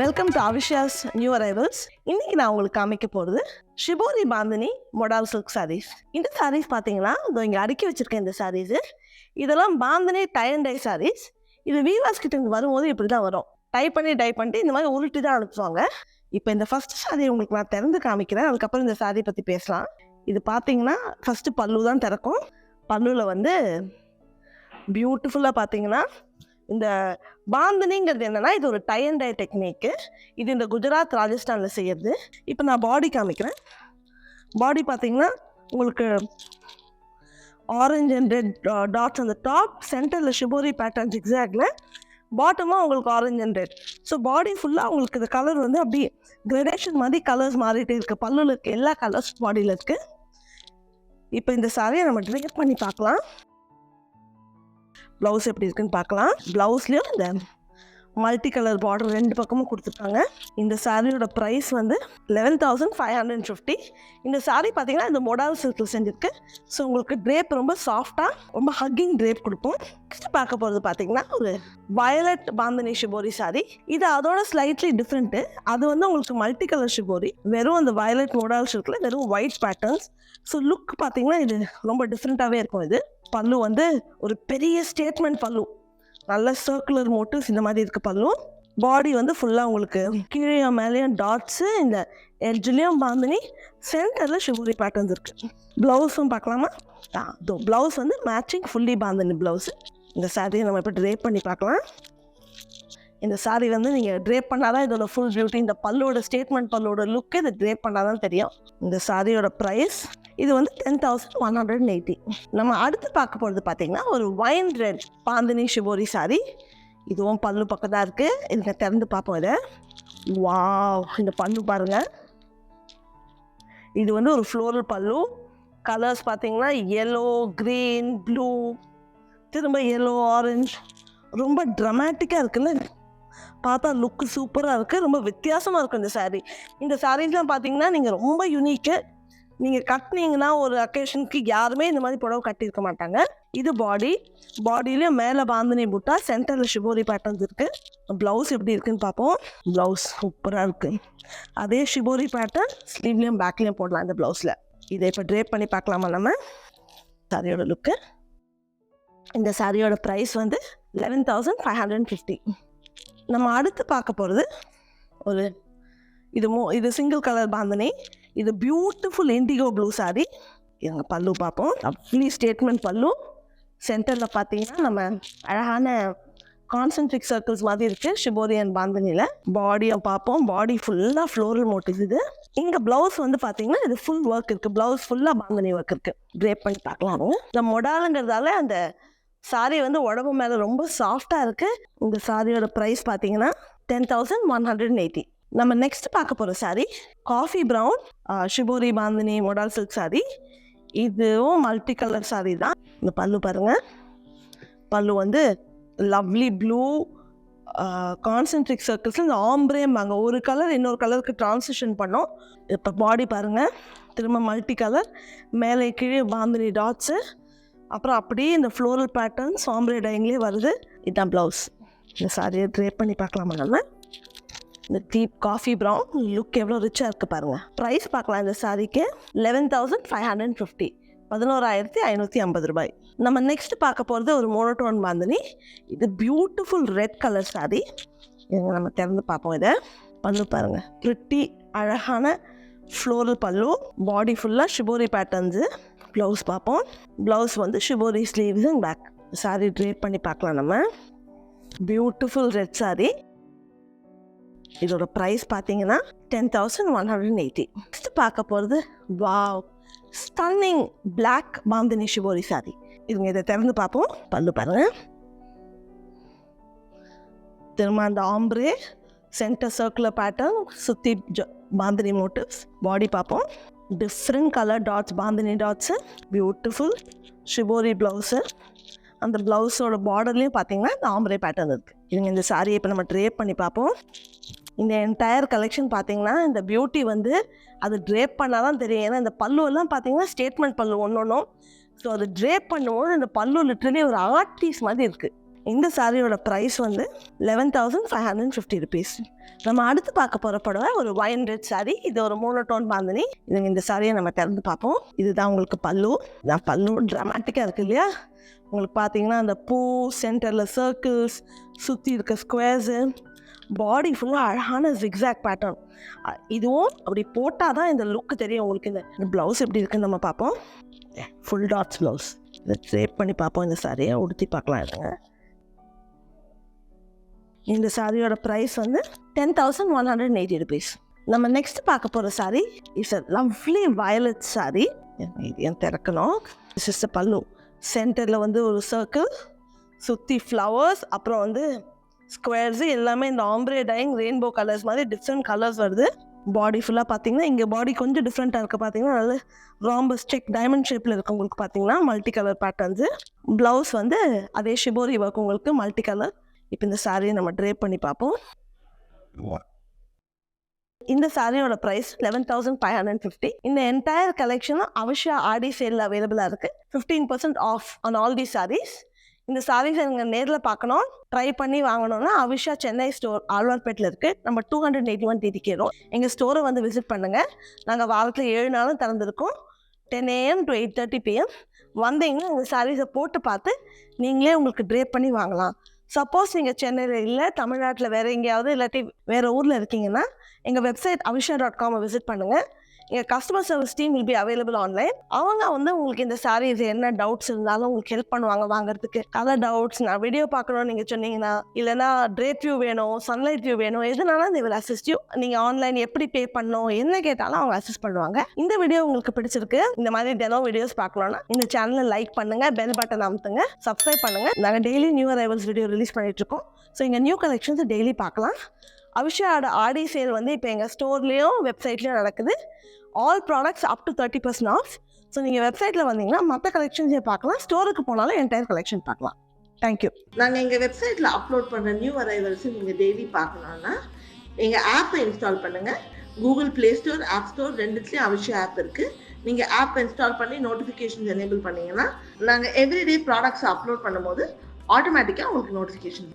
Welcome to Avishiyas new arrivals இன்னைக்கு நான் உங்களுக்கு காமிக்க போகிறது shibori bandhani modal silk saris இந்த சாரீஸ் பார்த்தீங்கன்னா இதோ இங்கே அடுக்கி வச்சிருக்கேன் இந்த சாரீஸு இதெல்லாம் bandhani tie and dye saris இது வீவாஸ் கிட்ட இங்கே வரும்போது இப்படி தான் வரும். டை பண்ணி டை பண்ணிட்டு இந்த மாதிரி உருட்டி தான் அனுப்புவாங்க. இப்போ இந்த ஃபர்ஸ்ட் சாரி உங்களுக்கு நான் திறந்து காமிக்கிறேன். அதுக்கப்புறம் இந்த சாரி பற்றி பேசலாம். இது பார்த்தீங்கன்னா ஃபஸ்ட்டு பல்லு தான் திறக்கும். பல்லுவில் வந்து பியூட்டிஃபுல்லாக பார்த்தீங்கன்னா இந்த பாந்தனிங்கிறது என்னன்னா இது ஒரு டை அண்ட் டை டெக்னிக்கு இது இந்த குஜராத் ராஜஸ்தானில் செய்யறது. இப்போ நான் பாடி காமிக்கிறேன். பாடி பார்த்தீங்கன்னா உங்களுக்கு ஆரஞ்சு அண்ட் ரெட் டாட்ஸ் அந்த டாப் சென்டரில் ஷிபோரி பேட்டர்ன் ஜிக்ஸாக்ல பாட்டமாக உங்களுக்கு orange and red so body ஃபுல்லாக உங்களுக்கு இந்த கலர் வந்து அப்படியே கிரடேஷன் மாதிரி கலர்ஸ் மாறிட்டே இருக்குது பல்லுல இருக்க எல்லா கலர்ஸ் பாடியில் இருக்குது இப்போ இந்த சாரியை நம்ம ட்ரேப் பண்ணி பார்க்கலாம். ப்ளவுஸ் எப்படி இருக்குன்னு பார்க்கலாம். ப்ளவுஸ்லேயும் இந்த மல்டி கலர் பார்டர் ரெண்டு பக்கமும் கொடுத்துருக்காங்க இந்த சாரியோட ப்ரைஸ் வந்து eleven thousand five hundred fifty இந்த சாரீ பார்த்தீங்கன்னா இந்த மொடால் சில்கில் செஞ்சுருக்கு. ஸோ உங்களுக்கு ட்ரேப் ரொம்ப சாஃப்டாக ரொம்ப ஹக்கிங் ட்ரேப் கொடுக்கும். நெக்ஸ்ட் பார்க்க போகிறது பார்த்தீங்கன்னா ஒரு வயலட் பாந்தனி ஷிபோரி சாரி இது அதோட ஸ்லைட்லி டிஃப்ரெண்ட்டு அது வந்து உங்களுக்கு மல்டி கலர் ஷிபோரி வெறும் அந்த வயலட் மொடால் சில்கில் வெறும் ஒயிட் பேட்டர்ன்ஸ் ஸோ லுக் பார்த்தீங்கன்னா இது ரொம்ப டிஃப்ரெண்ட்டாகவே இருக்கும் இது. பல்லு வந்து ஒரு பெரிய ஸ்டேட்மெண்ட் பல்லு. நல்ல சர்க்குலர் மோட்டிவ்ஸ் இந்த மாதிரி இருக்க பல்லு பாடி வந்து ஃபுல்லாக உங்களுக்கு கீழே மேலேயும் டாட்ஸு இந்த எட்ஜ்லேயும் பாந்தினி சென்டரில் ஷிவரி பேட்டர்ன்ஸ் இருக்குது ப்ளவுஸும் பார்க்கலாமா? ஆ ப்ளவுஸ் வந்து மேட்சிங் ஃபுல்லி பாந்தினி ப்ளவுஸு இந்த சாரியை நம்ம இப்போ ட்ரேப் பண்ணி பார்க்கலாம். இந்த சாரி வந்து நீங்கள் ட்ரேப் பண்ணாதான் இதோட ஃபுல் பியூட்டி இந்த பல்லோட ஸ்டேட்மெண்ட் பல்லோட லுக்கு இதை ட்ரேப் பண்ணாதான் தெரியும். இந்த சாரியோட ப்ரைஸ் இது வந்து ten thousand one hundred eighty நம்ம அடுத்து பார்க்க போகிறது பார்த்தீங்கன்னா ஒரு wine red bandhani shibori sari இதுவும் பல்லு பக்கம் தான் இருக்குது இதுங்க திறந்து பார்ப்போம் இதை. வாவ் இந்த பல்லு பாருங்கள் இது வந்து ஒரு ஃப்ளோரல் பல்லு. கலர்ஸ் பார்த்தீங்கன்னா எல்லோ க்ரீன் ப்ளூ திரும்ப எல்லோ ஆரஞ்சு ரொம்ப ட்ரமாட்டிக்காக இருக்குல்ல பார்த்தா லுக்கு சூப்பராக இருக்குது ரொம்ப வித்தியாசமாக இருக்கும் இந்த சாரீ இந்த சாரீஸ்லாம் பார்த்தீங்கன்னா நீங்கள் ரொம்ப யூனிக்கு நீங்கள் கட்டினீங்கன்னா ஒரு அக்கேஷனுக்கு யாருமே இந்த மாதிரி புடவை கட்டியிருக்க மாட்டாங்க. இது பாடி பாடியிலையும் மேலே பாந்தினி போட்டா சென்டரில் ஷிபோரி பேட்டர்ன்ஸ் இருக்குது ப்ளவுஸ் எப்படி இருக்குன்னு பார்ப்போம். ப்ளவுஸ் சூப்பராக இருக்குது அதே ஷிபோரி பேட்டர்ன் ஸ்லீவ்லேயும் பேக்லேயும் போடலாம் இந்த ப்ளவுஸில் இதை இப்போ ட்ரேப் பண்ணி பார்க்கலாமா நம்ம? சாரியோட லுக்கு இந்த சாரியோட ப்ரைஸ் வந்து eleven thousand five hundred fifty நம்ம அடுத்து பார்க்க போகிறது ஒரு இது மோ இது சிங்கிள் கலர் பாந்தனி. இது பியூட்டிஃபுல் இண்டிகோ ப்ளூ சாரி எங்கள் பல்லு பார்ப்போம். அவ்வளி ஸ்டேட்மெண்ட் பல்லு. சென்டரில் பார்த்தீங்கன்னா நம்ம அழகான கான்சென்ட்ரிக் சர்க்கிள்ஸ் மாதிரி இருக்குது ஷிபோரியன் பாந்தனியில் பாடியை பார்ப்போம். பாடி ஃபுல்லாக ஃப்ளோரல் மோட்டிவ்ஸ் இது. இங்கே ப்ளவுஸ் வந்து பார்த்தீங்கன்னா இது ஃபுல் ஒர்க் இருக்குது ப்ளவுஸ் ஃபுல்லாக பாந்தனி ஒர்க் இருக்குது கிரேப் பண்ணி பார்க்கலாம். இந்த மொடாலுங்கிறதால அந்த சாரி வந்து உடம்பு மேலே ரொம்ப சாஃப்டாக இருக்குது இந்த சாரியோட ப்ரைஸ் பார்த்தீங்கன்னா ten thousand one hundred eighty நம்ம நெக்ஸ்ட் பார்க்க போகிற sari coffee brown shibori bandhani modal silk sari இதுவும் மல்டி கலர் சாரி தான். இந்த பல்லு பாருங்கள் பல்லு வந்து லவ்லி ப்ளூ கான்சென்ட்ரிக் சர்க்கிள்ஸ் இந்த ஆம்ப்ரேம்பாங்க ஒரு கலர் இன்னொரு கலருக்கு டிரான்சிஷன் பண்ணோம். இப்போ பாடி பாருங்கள் திரும்ப மல்டி கலர் மேலே கீழே பாந்தினி டாட்ஸு அப்புறம் அப்படியே இந்த ஃப்ளோரல் பேட்டர்ன் சாம்ப்ரே டைங்லேயே வருது. இதுதான் ப்ளவுஸ் இந்த சாரியை ட்ரேப் பண்ணி பார்க்கலாமா நம்ம? இந்த டீப் காஃபி ப்ரௌன் லுக் எவ்வளோ ரிச்சாக இருக்குது பாருங்கள் ப்ரைஸ் பார்க்கலாம் இந்த சாரிக்கு eleven thousand five hundred fifty பதினோராயிரத்தி ஐநூற்றி ஐம்பது ரூபாய். நம்ம நெக்ஸ்ட் பார்க்க போகிறது ஒரு மோனோட்டோன் பாந்தினி இது பியூட்டிஃபுல் ரெட் கலர் சாரி. இங்க நம்ம திறந்து பார்ப்போம் இதை. பல்லு பாருங்கள் ப்ரிட்டி அழகான ஃப்ளோரல் பல்லு. பாடி ஃபுல்லாக ஷிபோரி பேட்டர்ன்ஸு ப்ளவுஸ் பார்ப்போம். ப்ளவுஸ் வந்து shibori sleeves and back sari trade பண்ணி பார்க்கலாம் நம்ம. Beautiful red sari. இதோட ப்ரைஸ் பார்த்தீங்கன்னா ten thousand one hundred eighty next பார்க்க போகிறது wow stunning black bandhani shibori sari இதுங்க இதை திறந்து பார்ப்போம். பல்லு பாருங்க. திரும்ப அந்த ஆம்ப்ரே சென்டர் சர்க்குலர் பேட்டர்ன் சுற்றி பாந்தினி மோட்டிவ்ஸ் பாடி பார்ப்போம். Different colour dots bandhani dots beautiful shibori blouse அந்த ப்ளவுஸோட பார்டர்லேயும் பார்த்தீங்கன்னா இந்த ஆம்ரே பேட்டர்ன் இருக்குது இதுங்க இந்த சாரியை இப்போ நம்ம ட்ரேப் பண்ணி பார்ப்போம். இந்த என்டையர் கலெக்ஷன் பார்த்தீங்கன்னா இந்த பியூட்டி வந்து அது ட்ரேப் பண்ணால் தான் தெரியும். ஏன்னா இந்த பல்லு எல்லாம் பார்த்தீங்கன்னா ஸ்டேட்மெண்ட் பல்லு ஒன்று ஒன்றும் ஸோ அது ட்ரேப் பண்ணும்போது இந்த பல்லு லிட்டரலி ஒரு ஆர்ட் பீஸ் மாதிரி இருக்குது இந்த சாரியோட ப்ரைஸ் வந்து eleven thousand five hundred fifty rupees நம்ம அடுத்து பார்க்க போகிற புடவை ஒரு ஒயின் ரெட் சாரி இது ஒரு மோனோடோன் பாந்தினி. இதுங்க இந்த சாரியை நம்ம திறந்து பார்ப்போம். இதுதான் உங்களுக்கு பல்லு. நான் பல்லு ட்ராமாட்டிக்காக இருக்குது இல்லையா? உங்களுக்கு பார்த்தீங்கன்னா அந்த பூ சென்டரில் சர்க்கிள்ஸ் சுற்றி இருக்க ஸ்கொயர்ஸு பாடி ஃபுல்லாக அழகான ஜிக்ஸாக் பேட்டர்ன் இதுவும் அப்படி போட்டால் தான் இந்த லுக்கு தெரியும் உங்களுக்கு. இந்த ப்ளவுஸ் எப்படி இருக்குன்னு நம்ம பார்ப்போம். ஃபுல் டாட்ஸ் ப்ளவுஸ் இதை ட்ரேப் பண்ணி பார்ப்போம். இந்த சாரியை உடுத்தி பார்க்கலாம் இருங்க. இந்த சாரியோட ப்ரைஸ் வந்து ten thousand one hundred eighty rupees நம்ம நெக்ஸ்ட் பார்க்க போகிற sari it's a lovely violet sari என் திறக்கணும்? இஸ் பல்லு சென்டரில் வந்து ஒரு சர்க்கிள் சுற்றி ஃப்ளவர்ஸ் அப்புறம் வந்து ஸ்கொயர்ஸு எல்லாமே இந்த ஆம்ப்ரே டைங் ரெயின்போ கலர்ஸ் மாதிரி டிஃப்ரெண்ட் கலர்ஸ் வருது. பாடி ஃபுல்லாக பார்த்தீங்கன்னா இங்கே பாடி கொஞ்சம் டிஃப்ரெண்ட்டாக இருக்குது பார்த்தீங்கன்னா அதாவது ராம்பஸ் செக் டைமண்ட் ஷேப்பில் இருக்கு உங்களுக்கு பார்த்தீங்கன்னா மல்டி கலர் பேட்டர்ன்ஸு ப்ளவுஸ் வந்து அதே ஷிபோரி ஒர்க் உங்களுக்கு மல்டி கலர் இப்போ இந்த சாரியை நம்ம ட்ரேப் பண்ணி பார்ப்போம் இந்த சாரியோட price eleven thousand five hundred fifty இந்த என்டையர் கலெக்ஷனும் அவஷா ஆடி சேலில் அவைலபிளாக இருக்குது fifteen percent off on all the saris இந்த சாரீஸ் நீங்கள் நேரில் பார்க்கணும். ட்ரை பண்ணி வாங்கணும்னா அவிஷா சென்னை ஸ்டோர் ஆழ்வார்பேட்டில் இருக்குது நம்ம டூ ஹண்ட்ரட் எயிட்டி ஒன் தேதிக்கிறோம் எங்கள் ஸ்டோரை வந்து விசிட் பண்ணுங்கள் நாங்கள் வாரத்தில் ஏழு நாளும் திறந்துருக்கோம். Ten AM to eight thirty PM வந்தீங்கன்னா உங்கள் சாரீஸை போட்டு பார்த்து நீங்களே உங்களுக்கு ட்ரேப் பண்ணி வாங்கலாம். சப்போஸ் நீங்கள் சென்னையில் இல்லை தமிழ்நாட்டில் வேறு எங்கேயாவது இல்லாட்டி வேறு ஊரில் இருக்கீங்கன்னா எங்கள் வெப்சைட் அவிஷா டாட் காமை விசிட் பண்ணுங்கள் எங்கள் customer service team will be available online அவங்க வந்து உங்களுக்கு இந்த சாரீஸ் என்ன டவுட்ஸ் இருந்தாலும் உங்களுக்கு ஹெல்ப் பண்ணுவாங்க வாங்குறதுக்கு. கலர் டவுட்ஸ் நான் வீடியோ பார்க்கணும்னு நீங்கள் சொன்னீங்கன்னா இல்லைனா ட்ரேப் வியூ வேணும் சன்லைட் வியூ வேணும் எதுனாலும் இந்த வில் அசிஸ்ட் யூ நீங்கள் ஆன்லைன் எப்படி பே பண்ணணும் என்ன கேட்டாலும் அவங்க அசிஸ்ட் பண்ணுவாங்க. இந்த வீடியோ உங்களுக்கு பிடிச்சிருக்கு இந்த மாதிரி தினம் வீடியோஸ் பார்க்கணும்னா இந்த சேனலை லைக் பண்ணுங்க பெல் பட்டன் அமுத்துங்க சப்ஸ்கிரைப் பண்ணுங்க. நாங்கள் daily new arrivals video release பண்ணிட்டு இருக்கோம். ஸோ இங்கே நியூ கலெக்ஷன்ஸ் டெய்லி பார்க்கலாம். அவிஷாவோட ஆடி சேல் வந்து இப்போ எங்கள் ஸ்டோர்லேயும் வெப்சைட்லேயும் நடக்குது. All products up to thirty percent off so நீங்கள் வெப்சைட்டில் வந்தீங்கன்னா மற்ற கலெக்ஷன்ஸே பார்க்கலாம். ஸ்டோருக்கு போனாலும் என்டையர் கலெக்ஷன் பார்க்கலாம். தேங்க்யூ நாங்கள் எங்கள் வெப்சைட்டில் அப்லோட் பண்ணுற நியூ அரைவல்ஸ் நீங்கள் டெய்லி பார்க்கணுன்னா எங்கள் ஆப்பை இன்ஸ்டால் பண்ணுங்கள் Google Play Store App Store ரெண்டுத்துலேயும் அவசியம் ஆப் இருக்குது நீங்கள் ஆப் இன்ஸ்டால் பண்ணி நோட்டிஃபிகேஷன்ஸ் எனேபிள் பண்ணிங்கன்னா நாங்கள் எவ்ரிடே ப்ராடக்ட்ஸ் அப்லோட் பண்ணும்போது ஆட்டோமேட்டிக்காக உங்களுக்கு நோட்டிஃபிகேஷன்